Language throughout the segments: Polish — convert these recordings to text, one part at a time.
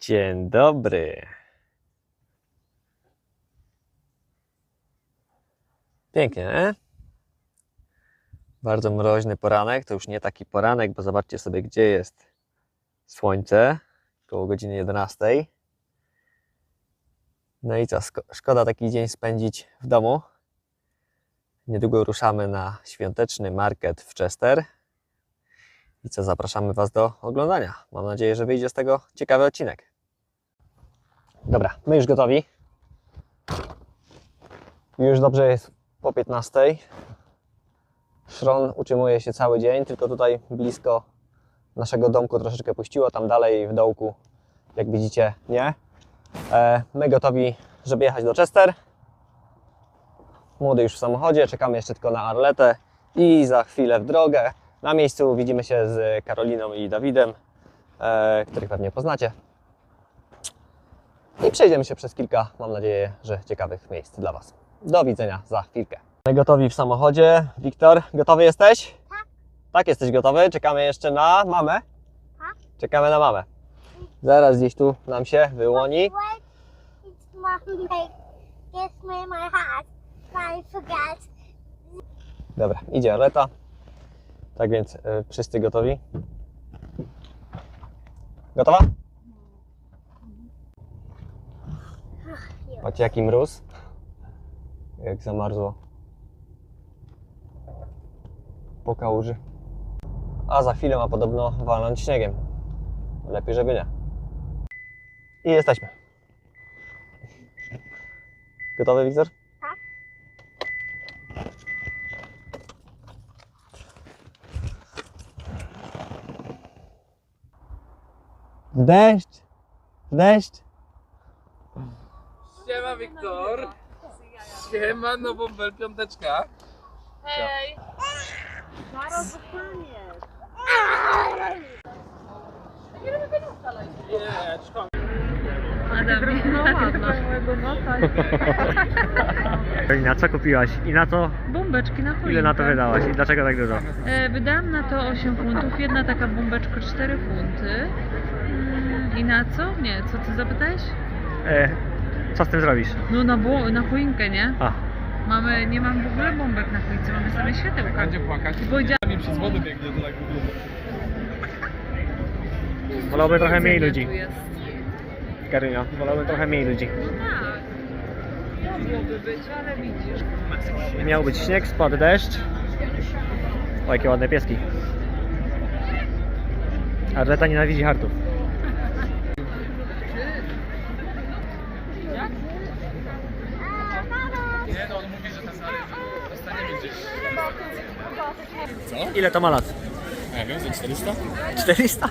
Dzień dobry. Pięknie, nie? Bardzo mroźny poranek. To już nie taki poranek, bo zobaczcie sobie, gdzie jest słońce. Koło godziny 11. No i co? Szkoda taki dzień spędzić w domu. Niedługo ruszamy na świąteczny market w Chester. I co, zapraszamy Was do oglądania. Mam nadzieję, że wyjdzie z tego ciekawy odcinek. Dobra, my już gotowi. Już dobrze jest po 15. Szron utrzymuje się cały dzień, tylko tutaj blisko naszego domku troszeczkę puściło, tam dalej w dołku, jak widzicie, nie. E, My gotowi, żeby jechać do Chester. Młody już w samochodzie, czekamy jeszcze tylko na Arletę i za chwilę w drogę. Na miejscu widzimy się z Karoliną i Dawidem, e, których pewnie poznacie. I przejdziemy się przez kilka, mam nadzieję, że ciekawych miejsc dla Was. Do widzenia za chwilkę. Gotowi w samochodzie. Wiktor, gotowy jesteś? Tak. Tak, jesteś gotowy. Czekamy jeszcze na mamę. Tak. Czekamy na mamę. Zaraz gdzieś tu nam się wyłoni. Dobra, idzie Arleta. Tak więc y, wszyscy gotowi. Gotowa? Patrzcie jaki mróz. Jak zamarzło. Po kałuży. A za chwilę ma podobno walnąć śniegiem. Lepiej, żeby nie. I jesteśmy. Gotowy, Wiktor? Tak. Deszcz! Deszcz! Siema Wiktor. Siema, no bąbel piąteczka. Hej! Zaraz zostaniesz. Nie, czekam. No. Na co kupiłaś i na co? Bombeczki na choinkę. Ile na to wydałaś i dlaczego tak dużo? E, wydałam na to 8 funtów, jedna taka bombeczka 4 funty. Mm, I na co? Nie, co ty zapytałeś? E, co z tym zrobisz? No na, bo, na choinkę, nie? A, Mamy, nie mam w ogóle bombek na choince, mamy same światełka. Będzie płakać. I powiedziałam, Mi przez wodę biegnie, to tak wygląda. wolałbym trochę mniej ludzi. Karolina, wolałbym trochę mniej ludzi. No tak. Mogłoby być, ale widzisz. Miał być śnieg, spadł deszcz. O, jakie ładne pieski. Arleta nienawidzi hartów. Nie, no on mówi, że ten zależy. Gdzieś. Ile to ma lat? Nie wiem, za 400? 400?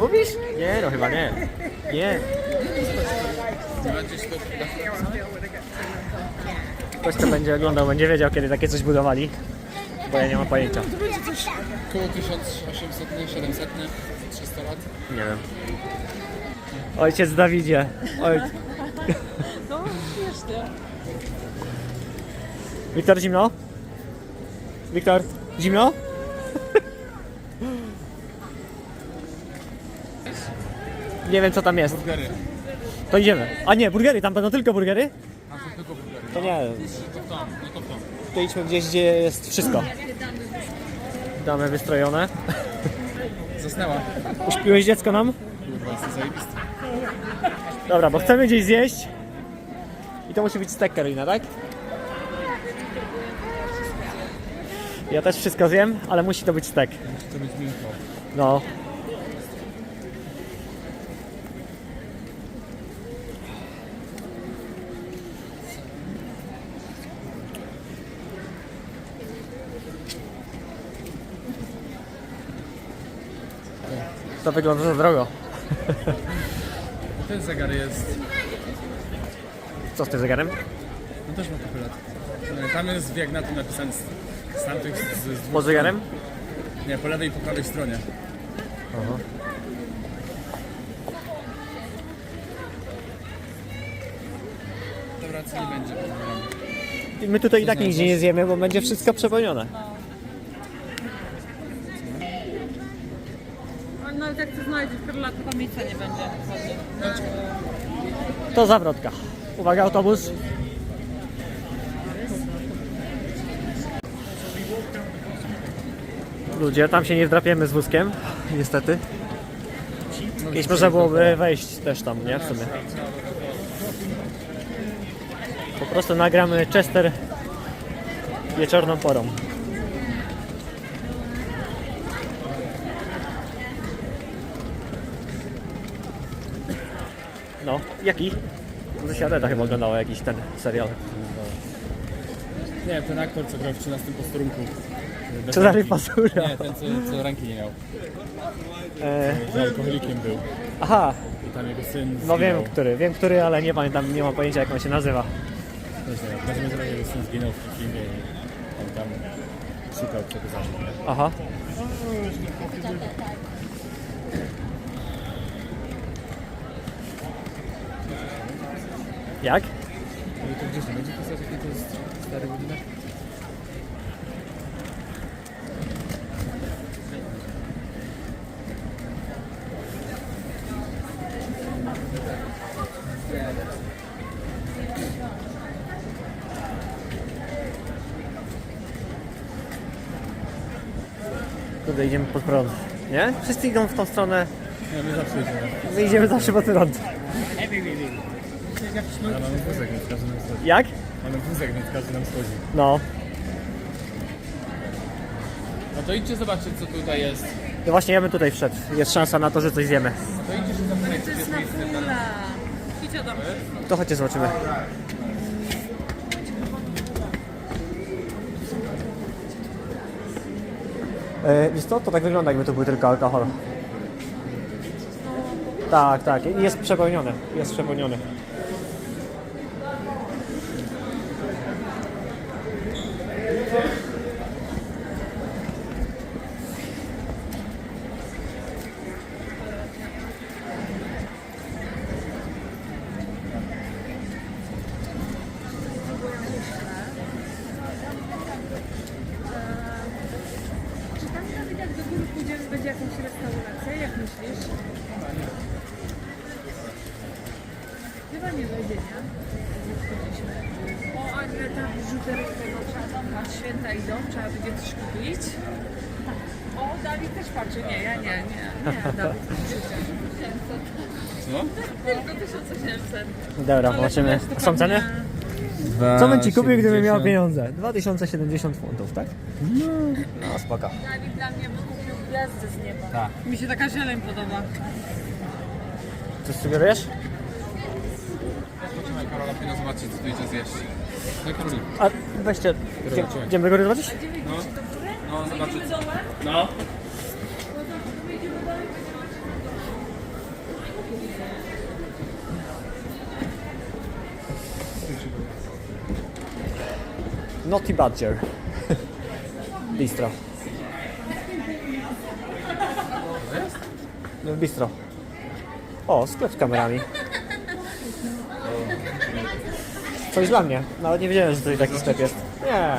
Mówisz? Nie, no chyba nie. Nie. Ktoś to będzie oglądał, będzie wiedział kiedy takie coś budowali. Bo ja nie mam pojęcia. To będzie coś koło 1800, 700, 300 lat. Nie wiem. Ojciec Dawidzie. Oj... No, śmiesznie. Wiktor, zimno? Wiktor, zimno? Nie wiem co tam jest. Burgery. To idziemy. A nie, burgery, tam będą tylko burgery? A są tylko burgery. To nie, To w tam, no to w tam. to idźmy gdzieś, gdzie jest wszystko. Damy wystrojone. Zasnęła. Uśpiłeś dziecko nam? Kurwa, zajebisty. Dobra, bo chcemy gdzieś zjeść. I to musi być stek, Karolina, tak? Ja też wszystko zjem, ale musi to być stek. Musi to być miękko. No. To wygląda za drogo. Ten zegar jest... Co z tym zegarem? No też ma trochę lat. E, Tam jest wiek na tym napisany z, tamtych... Z, z, z, Pod zegarem? Nie, po lewej i po prawej stronie. Dobra, co nie będzie. I my tutaj i tak nigdzie nie zjemy, bo będzie wszystko przepełnione. No, jak to znajdziesz, Karola, to tam miejsca nie będzie. To zawrotka. Uwaga, autobus. Ludzie, tam się nie wdrapiemy z wózkiem, niestety. Kiedyś można byłoby wejść też tam, nie? W sumie. Po prostu nagramy Chester wieczorną porą. No, jaki? Zasiadeta chyba oglądała jakiś ten serial. Nie, ten aktor, co grał w 13 posterunku. Cezary. Pasura. Nie, ten, co, co ręki nie miał. E, Że alkoholikiem był. aha, I tam jego syn no wiem który, wiem który, ale nie pamiętam, nie mam pojęcia jak on się nazywa. Też nie. W każdym razie jego syn zginął w filmie i on tam szukał zażył. Aha. Jak? No i to gdzieś nie będzie pisać, jaki to jest stary budynek? Idziemy pod prąd. Nie? Wszyscy idą w tą stronę, Nie, my zawsze idziemy. my idziemy zawsze pod prąd. Ale mamy wózek, więc każdy nam schodzi. Jak? Mamy wózek, więc każdy nam schodzi. No. No to idźcie zobaczyć, co tutaj jest. No właśnie ja bym tutaj wszedł. Jest szansa na to, że coś zjemy. To idźcie się zapytać, To jest na pula. Idź tam. To chodźcie zobaczymy. Wiesz co, to tak wygląda jakby to był tylko alkohol. Tak, tak, jest przepełniony, jest przepełniony. Nawet jak do góry pójdziemy, będzie jakąś restaurację? Jak myślisz? Chyba nie będzie, nie? O, ale tam biżuteryjnego trzeba na święta idą, trzeba będzie coś kupić. O, Dawid też patrzy. Nie, ja nie, nie, nie, Dawid. Co? Tylko 1800. Dobra, zobaczymy. Są ceny? Co bym ci kupił, gdybym miał pieniądze? 2070 funtów, tak? No spoko. Dawid dla mnie by kupił gwiazdę z nieba. Tak. Mi się taka zieleń podoba. Coś sugerujesz? Chodźmy Karola, powinna zobaczyć, co tu idzie zjeść. No Karoli. A weźcie, idzie- idziemy do góry zobaczyć? No, zobaczyć. No. Naughty Badger. Bistro. No, bistro. O, sklep z kamerami. Coś dla mnie. Nawet nie wiedziałem, że tutaj taki sklep jest. Nie.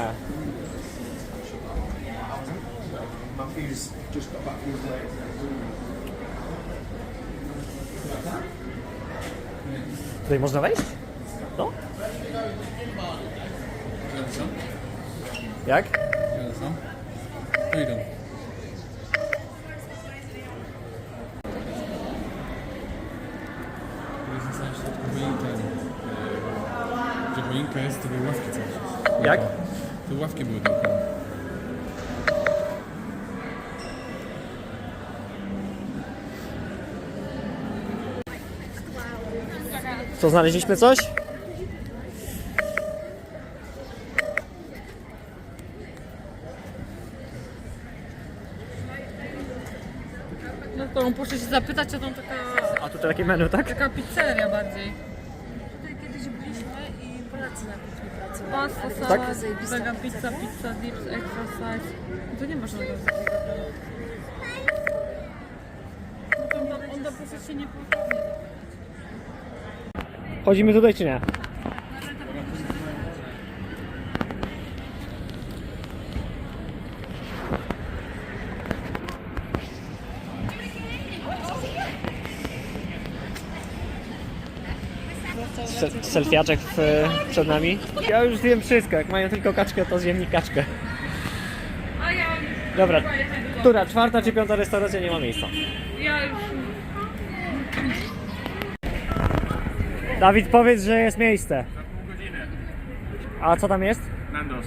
Tutaj można wejść? No. Jak? Jadę sam. Idą. Tu jest na samym środku choinka. Gdzie choinka jest, to były ławki cały czas. Jak? To ławki były dookoła. Co, znaleźliśmy coś? Muszę się zapytać, a tam taka, A tutaj takie menu, tak? taka pizzeria bardziej. Tutaj kiedyś byliśmy i Polacy na kuchni pracowali. Pasta, ale salad, była zajebista vegan pizza. pizza, pizza, dips, extra size. To nie można tego takiego. On, do się nie. Chodzimy tutaj czy nie? Selfiaczek w, przed nami. Ja już zjem wszystko, jak mają tylko kaczkę, to zjem mi kaczkę. Dobra, która, czwarta czy piąta restauracja nie ma miejsca. ja już Dawid, powiedz, że jest miejsce. A co tam jest? Nandos.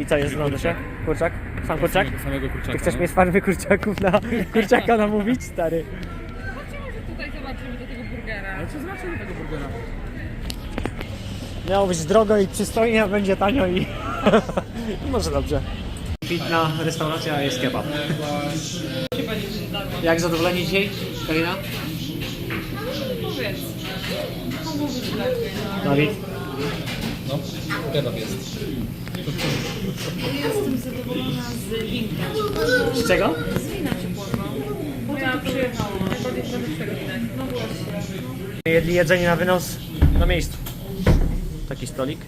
I co jest w Londynie? Kurczak? Sam kurczak? Samego kurczaka. Ty chcesz no. mnie z farmy kurczaków na kurczaka namówić, stary? tutaj zobaczymy do tego burgera. Ale co zobaczymy tego burgera? Miało być drogo i przystojnie, a będzie tanio i... I może dobrze. Fitna restauracja, jest kebab. Jak zadowoleni dzisiaj, Karina? Dawid? No, kebab jest. Jestem zadowolona z winka. Z czego? Z wina ciepłego. Bo ja przyjechałam. Najbardziej. No właśnie. Jedli jedzenie na wynos na miejscu. Taki stolik.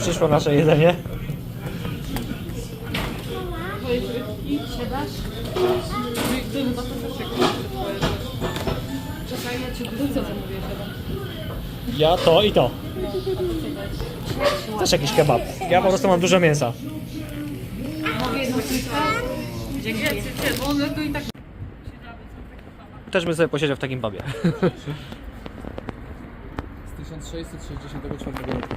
Przyszło nasze jedzenie. Siadasz? To chyba to też jak Czekaj, ja cię wrócę zamówię chyba. Ja to i to. Też jakiś kebab. Ja po prostu mam dużo mięsa. Mogę jedną pizzę? Dzięki. To i tak Też bym sobie posiedział w takim pubie. Z 1664 roku.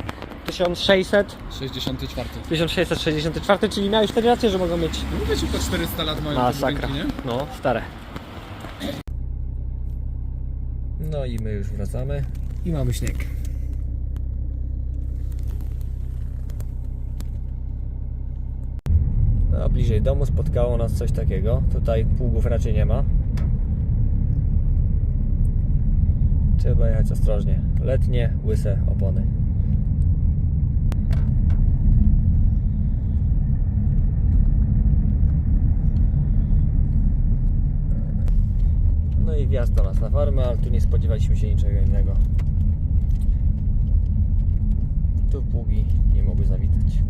1600, 64. 1664, czyli miałeś wtedy rację, że mogą mieć No wiecie, po 400 lat mają te masakra. budynki, nie? No, stare. No i my już wracamy. I mamy śnieg. No, bliżej domu spotkało nas coś takiego. Tutaj pługów raczej nie ma. Trzeba jechać ostrożnie. Letnie, łyse opony. No i wjazd do nas na farmę, ale tu nie spodziewaliśmy się niczego innego. Tu pługi nie mogły zawitać.